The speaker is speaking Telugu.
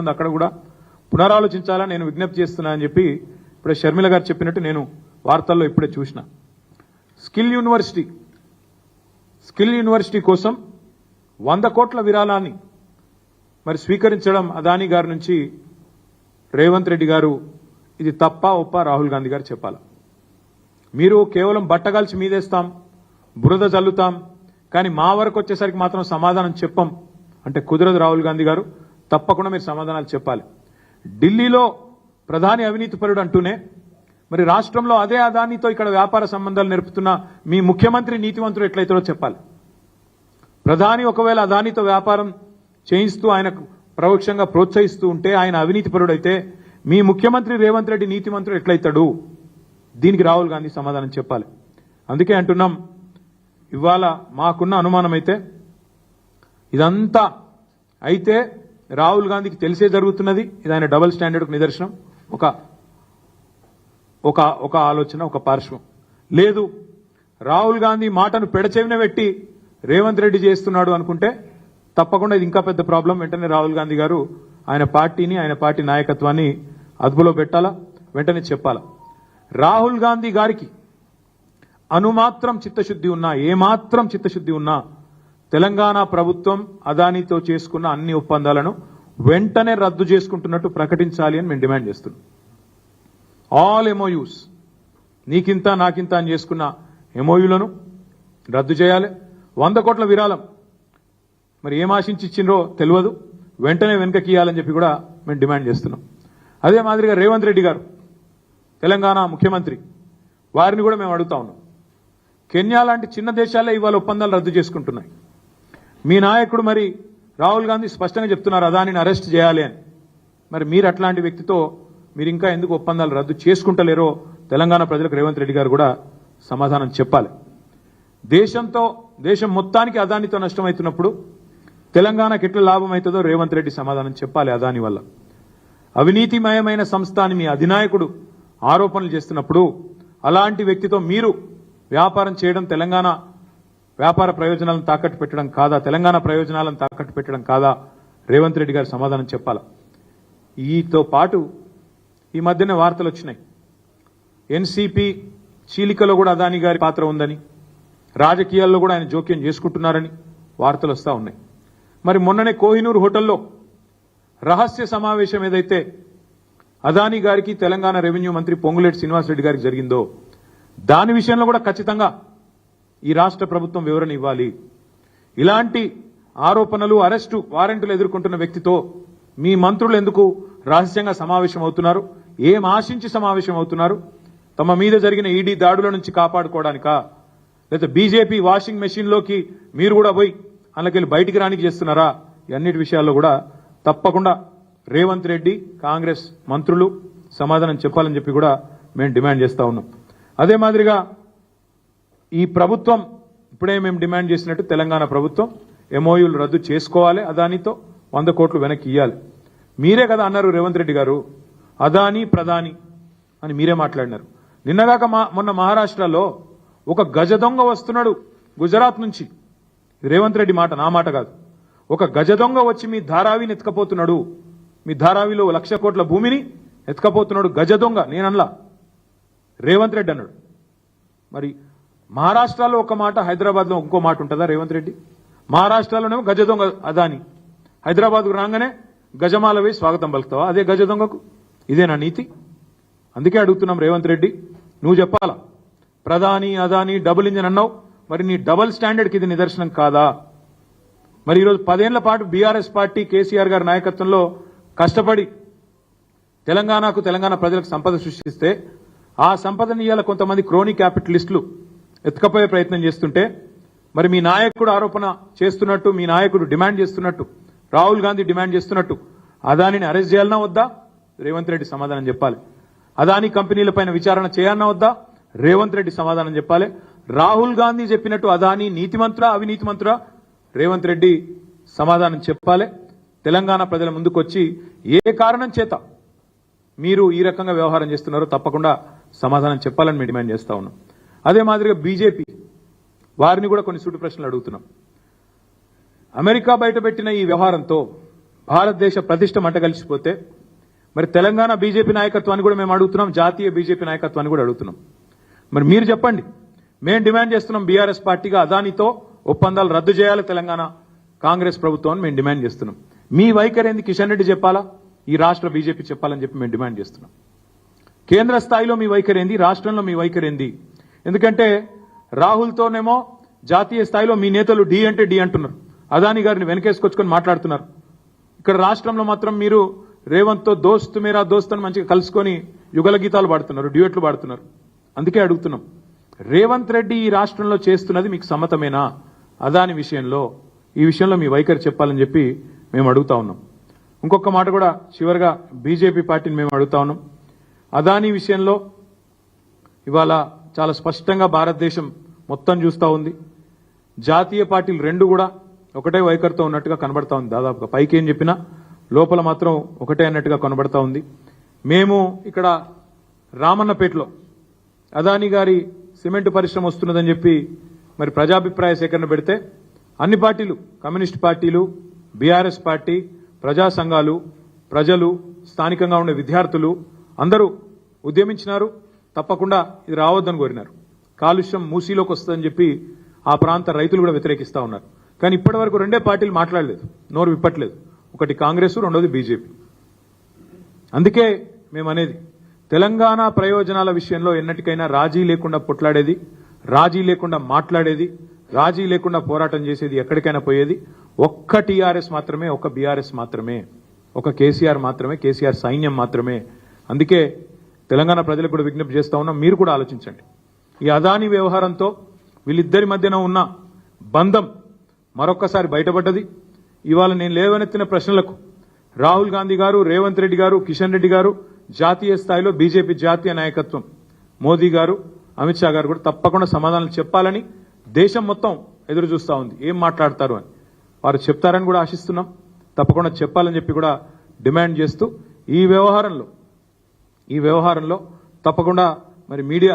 ఉంది. అక్కడ కూడా పునరాలోచించాలని నేను విజ్ఞప్తి చేస్తున్నా అని చెప్పి ఇప్పుడే షర్మిల గారు చెప్పినట్టు నేను వార్తల్లో ఇప్పుడే చూసిన. స్కిల్ యూనివర్సిటీ స్కిల్ యూనివర్సిటీ కోసం వంద కోట్ల విరాళాన్ని మరి స్వీకరించడం అదానీ గారి నుంచి రేవంత్ రెడ్డి గారు ఇది తప్ప ఒప్ప రాహుల్ గాంధీ గారు చెప్పాలి? మీరు కేవలం బట్టగాల్చి మీదేస్తాం బురద చల్లుతాం కానీ మా వరకు వచ్చేసరికి మాత్రం సమాధానం చెప్పం అంటే కుదరదు రాహుల్ గాంధీ గారు. తప్పకుండా మీరు సమాధానాలు చెప్పాలి. ఢిల్లీలో ప్రధాని అవినీతిపరుడు అంటూనే మరి రాష్ట్రంలో అదే అదానితో ఇక్కడ వ్యాపార సంబంధాలు నేర్పుతున్న మీ ముఖ్యమంత్రి నీతివంతుడు ఎట్లయితారో చెప్పాలి. ప్రధాని ఒకవేళ అదానితో వ్యాపారం చేయిస్తూ ఆయనకు పరోక్షంగా ప్రోత్సహిస్తూ ఉంటే ఆయన అవినీతిపరుడైతే మీ ముఖ్యమంత్రి రేవంత్ రెడ్డి నీతిమంతుడు ఎట్లయితాడు? దీనికి రాహుల్ గాంధీ సమాధానం చెప్పాలి. అందుకే అంటున్నాం ఇవాళ మాకున్న అనుమానం అయితే ఇదంతా అయితే రాహుల్ గాంధీకి తెలిసే జరుగుతున్నది. ఇది ఆయన డబుల్ స్టాండర్డ్కు నిదర్శనం. ఒక ఒక ఒక ఆలోచన ఒక పార్శ్వం. లేదు రాహుల్ గాంధీ మాటను పెడచెవిన పెట్టి రేవంత్ రెడ్డి చేస్తున్నాడు అనుకుంటే తప్పకుండా ఇది ఇంకా పెద్ద ప్రాబ్లం. వెంటనే రాహుల్ గాంధీ గారు ఆయన పార్టీని ఆయన పార్టీ నాయకత్వాన్ని అదుపులో పెట్టాలా? వెంటనే చెప్పాలా? రాహుల్ గాంధీ గారికి అనుమాత్రం చిత్తశుద్ధి ఉన్నా ఏమాత్రం చిత్తశుద్ధి ఉన్నా తెలంగాణ ప్రభుత్వం అదానితో చేసుకున్న అన్ని ఒప్పందాలను వెంటనే రద్దు చేసుకుంటున్నట్టు ప్రకటించాలి అని మేము డిమాండ్ చేస్తున్నాం. ఆల్ ఎంఓయూస్ నీకింత నాకింత అని చేసుకున్న ఎంఓయూలను రద్దు చేయాలి. వంద కోట్ల విరాళం మరి ఏం ఆశించి ఇచ్చిండ్రో తెలియదు. వెంటనే వెనుకకి ఇవ్వాలని చెప్పి కూడా మేము డిమాండ్ చేస్తున్నాం. అదే మాదిరిగా రేవంత్ రెడ్డి గారు తెలంగాణ ముఖ్యమంత్రి వారిని కూడా మేము అడుగుతా ఉన్నాం. కెన్యా లాంటి చిన్న దేశాలే ఇవాళ ఒప్పందాలు రద్దు చేసుకుంటున్నాయి. మీ నాయకుడు మరి రాహుల్ గాంధీ స్పష్టంగా చెప్తున్నారు అదానిని అరెస్ట్ చేయాలి అని. మరి మీరు అట్లాంటి వ్యక్తితో మీరు ఇంకా ఎందుకు ఒప్పందాలు రద్దు చేసుకుంటలేరో తెలంగాణ ప్రజలకు రేవంత్ రెడ్డి గారు కూడా సమాధానం చెప్పాలి. దేశంతో దేశం మొత్తానికి అదానితో నష్టమవుతున్నప్పుడు తెలంగాణకి ఎట్లా లాభం అవుతుందో రేవంత్ రెడ్డి సమాధానం చెప్పాలి అదాని వల్ల. అవినీతిమయమైన సంస్థ అని మీ అధినాయకుడు ఆరోపణలు చేస్తున్నప్పుడు అలాంటి వ్యక్తితో మీరు వ్యాపారం చేయడం తెలంగాణ వ్యాపార ప్రయోజనాలను తాకట్టు పెట్టడం కాదా? తెలంగాణ ప్రయోజనాలను తాకట్టు పెట్టడం కాదా? రేవంత్ రెడ్డి గారు సమాధానం చెప్పాలా? ఈతో పాటు ఈ మధ్యనే వార్తలు వచ్చినాయి. ఎన్సీపీ చీలికలో కూడా అదాని గారి పాత్ర ఉందని రాజకీయాల్లో కూడా ఆయన జోక్యం చేసుకుంటున్నారని వార్తలు వస్తూ ఉన్నాయి. మరి మొన్ననే కోహినూర్ హోటల్లో రహస్య సమావేశం ఏదైతే అదానీ గారికి తెలంగాణ రెవెన్యూ మంత్రి పొంగులేటి శ్రీనివాసరెడ్డి గారికి జరిగిందో దాని విషయంలో కూడా ఖచ్చితంగా ఈ రాష్ట్ర ప్రభుత్వం వివరణ ఇవ్వాలి. ఇలాంటి ఆరోపణలు అరెస్టు వారెంట్లు ఎదుర్కొంటున్న వ్యక్తితో మీ మంత్రులు ఎందుకు రహస్యంగా సమావేశం అవుతున్నారు ఏం ఆశించి సమావేశం అవుతున్నారు తమ మీద జరిగిన ఈడీ దాడుల నుంచి కాపాడుకోవడానికా? లేదా బీజేపీ వాషింగ్ మెషిన్లోకి మీరు కూడా పోయి అందులోకెళ్ళి బయటికి రానికి చేస్తున్నారా? ఈ అన్నిటి విషయాల్లో కూడా తప్పకుండా రేవంత్ రెడ్డి కాంగ్రెస్ మంత్రులు సమాధానం చెప్పాలని చెప్పి కూడా మేము డిమాండ్ చేస్తా ఉన్నాం. అదే మాదిరిగా ఈ ప్రభుత్వం ఇప్పుడే మేము డిమాండ్ చేసినట్టు తెలంగాణ ప్రభుత్వం ఎంఓయూలు రద్దు చేసుకోవాలి అదానితో వంద కోట్లు వెనక్కి ఇవ్వాలి మీరే కదా అన్నారు రేవంత్ రెడ్డి గారు అదాని ప్రధాని అని మీరే మాట్లాడినారు. నిన్నగాక మా మొన్న మహారాష్ట్రలో ఒక గజ దొంగ వస్తున్నాడు గుజరాత్ నుంచి. రేవంత్ రెడ్డి మాట నా మాట కాదు. ఒక గజ దొంగ వచ్చి మీ ధారావిని ఎత్తుకపోతున్నాడు. మీ ధారావిలో లక్ష కోట్ల భూమిని ఎత్తుకపోతున్నాడు గజ దొంగ నేనన్లా. రేవంత్ రెడ్డి అన్నాడు. మరి మహారాష్ట్రలో ఒక మాట హైదరాబాద్లో ఇంకో మాట ఉంటుందా రేవంత్ రెడ్డి? మహారాష్ట్రలోనేమో గజ దొంగ అదాని. హైదరాబాద్కు రాగానే గజమాల వేసి స్వాగతం పలుకుతావా? అదే గజ దొంగకు? ఇదేనా నీతి? అందుకే అడుగుతున్నాం రేవంత్ రెడ్డి నువ్వు చెప్పాలా? ప్రధాని అదాని డబుల్ ఇంజన్ అన్నావు మరి నీ డబుల్ స్టాండర్డ్కి ఇది నిదర్శనం కాదా? మరి ఈరోజు పదేళ్ళ పాటు బీఆర్ఎస్ పార్టీ కేసీఆర్ గారి నాయకత్వంలో కష్టపడి తెలంగాణకు తెలంగాణ ప్రజలకు సంపద సృష్టిస్తే ఆ సంపదని ఇవాళ కొంతమంది క్రోనీ క్యాపిటలిస్టులు ఎత్తుకపోయే ప్రయత్నం చేస్తుంటే మరి మీ నాయకుడు ఆరోపణ చేస్తున్నట్టు మీ నాయకుడు డిమాండ్ చేస్తున్నట్టు రాహుల్ గాంధీ డిమాండ్ చేస్తున్నట్టు అదానిని అరెస్ట్ చేయాలన్నా వద్దా? రేవంత్ రెడ్డి సమాధానం చెప్పాలి. అదాని కంపెనీలపైన విచారణ చేయాలన్నా వద్దా? రేవంత్ రెడ్డి సమాధానం చెప్పాలి. రాహుల్ గాంధీ చెప్పినట్టు అదాని నీతిమంతురా అవినీతిమంతురా రేవంత్ రెడ్డి సమాధానం చెప్పాలి. తెలంగాణ ప్రజల ముందుకొచ్చి ఏ కారణం చేత మీరు ఈ రకంగా వ్యవహారం చేస్తున్నారో తప్పకుండా సమాధానం చెప్పాలని మేము డిమాండ్ చేస్తా ఉన్నాం. అదే మాదిరిగా బీజేపీ వారిని కూడా కొన్ని సూటి ప్రశ్నలు అడుగుతున్నాం. అమెరికా బయటపెట్టిన ఈ వ్యవహారంతో భారతదేశ ప్రతిష్ట మంటగలిసిపోతే మరి తెలంగాణ బీజేపీ నాయకత్వాన్ని కూడా మేము అడుగుతున్నాం జాతీయ బీజేపీ నాయకత్వాన్ని కూడా అడుగుతున్నాం. మరి మీరు చెప్పండి మేము డిమాండ్ చేస్తున్నాం బీఆర్ఎస్ పార్టీగా అదానితో ఒప్పందాలు రద్దు చేయాలి తెలంగాణ కాంగ్రెస్ ప్రభుత్వం మేము డిమాండ్ చేస్తున్నాం. మీ వైఖరి ఏంది? కిషన్ రెడ్డి చెప్పాలా? ఈ రాష్ట్ర బీజేపీ చెప్పాలని చెప్పి మేము డిమాండ్ చేస్తున్నాం. కేంద్ర స్థాయిలో మీ వైఖరి ఏంది? రాష్ట్రంలో మీ వైఖరి ఏంది? ఎందుకంటే రాహుల్తోనేమో జాతీయ స్థాయిలో మీ నేతలు డి అంటే డి అంటున్నారు. అదాని గారిని వెనకేసుకొచ్చుకొని మాట్లాడుతున్నారు. ఇక్కడ రాష్ట్రంలో మాత్రం మీరు రేవంత్తో దోస్తు దోస్త్ మీరా దోస్త్ అని మంచిగా కలుసుకొని యుగల గీతాలు పాడుతున్నారు డ్యూయట్లు పాడుతున్నారు. అందుకే అడుగుతున్నాం. రేవంత్ రెడ్డి ఈ రాష్ట్రంలో చేస్తున్నది మీకు సమ్మతమేనా? అదాని విషయంలో ఈ విషయంలో మీ వైఖరి చెప్పాలని చెప్పి మేము అడుగుతా ఉన్నాం. ఇంకొక మాట కూడా చివరిగా బీజేపీ పార్టీని మేము అడుగుతా ఉన్నాం. అదాని విషయంలో ఇవాళ చాలా స్పష్టంగా భారతదేశం మొత్తం చూస్తూ ఉంది. జాతీయ పార్టీలు రెండు కూడా ఒకటే వైఖరితో ఉన్నట్టుగా కనబడతా ఉంది. దాదాపుగా పైకి ఏం చెప్పినా లోపల మాత్రం ఒకటే అన్నట్టుగా కనబడతా ఉంది. మేము ఇక్కడ రామన్నపేటలో అదాని గారి సిమెంట్ పరిశ్రమ వస్తున్నదని చెప్పి మరి ప్రజాభిప్రాయ సేకరణ పెడితే అన్ని పార్టీలు కమ్యూనిస్ట్ పార్టీలు బీఆర్ఎస్ పార్టీ ప్రజా సంఘాలు ప్రజలు స్థానికంగా ఉండే విద్యార్థులు అందరూ ఉద్యమించినారు. తప్పకుండా ఇది రావద్దని కోరినారు. కాలుష్యం మూసీలోకి వస్తుందని చెప్పి ఆ ప్రాంత రైతులు కూడా వ్యతిరేకిస్తా ఉన్నారు. కానీ ఇప్పటి వరకు రెండే పార్టీలు మాట్లాడలేదు. నోరు విప్పట్లేదు. ఒకటి కాంగ్రెస్ రెండోది బీజేపీ. అందుకే మేము అనేది తెలంగాణ ప్రయోజనాల విషయంలో ఎన్నటికైనా రాజీ లేకుండా పొట్లాడేది రాజీ లేకుండా మాట్లాడేది రాజీ లేకుండా పోరాటం చేసేది ఎక్కడికైనా పోయేది ఒక్క టీఆర్ఎస్ మాత్రమే ఒక బీఆర్ఎస్ మాత్రమే ఒక కేసీఆర్ మాత్రమే కేసీఆర్ సైన్యం మాత్రమే. అందుకే తెలంగాణ ప్రజలకు కూడా విజ్ఞప్తి చేస్తా ఉన్నాం మీరు కూడా ఆలోచించండి. ఈ అదాని వ్యవహారంతో వీళ్ళిద్దరి మధ్యన ఉన్న బంధం మరొక్కసారి బయటపడ్డది. ఇవాళ నేను లేవనెత్తిన ప్రశ్నలకు రాహుల్ గాంధీ గారు రేవంత్ రెడ్డి గారు కిషన్ రెడ్డి గారు జాతీయ స్థాయిలో బీజేపీ జాతీయ నాయకత్వం. మోదీ గారు అమిత్ షా గారు కూడా తప్పకుండా సమాధానాలు చెప్పాలని దేశం మొత్తం ఎదురు చూస్తూ ఉంది. ఏం మాట్లాడతారు అని. వారు చెప్తారని కూడా ఆశిస్తున్నాం. తప్పకుండా చెప్పాలని చెప్పి కూడా డిమాండ్ చేస్తూ ఈ వ్యవహారంలో ఈ వ్యవహారంలో తప్పకుండా మరి మీడియా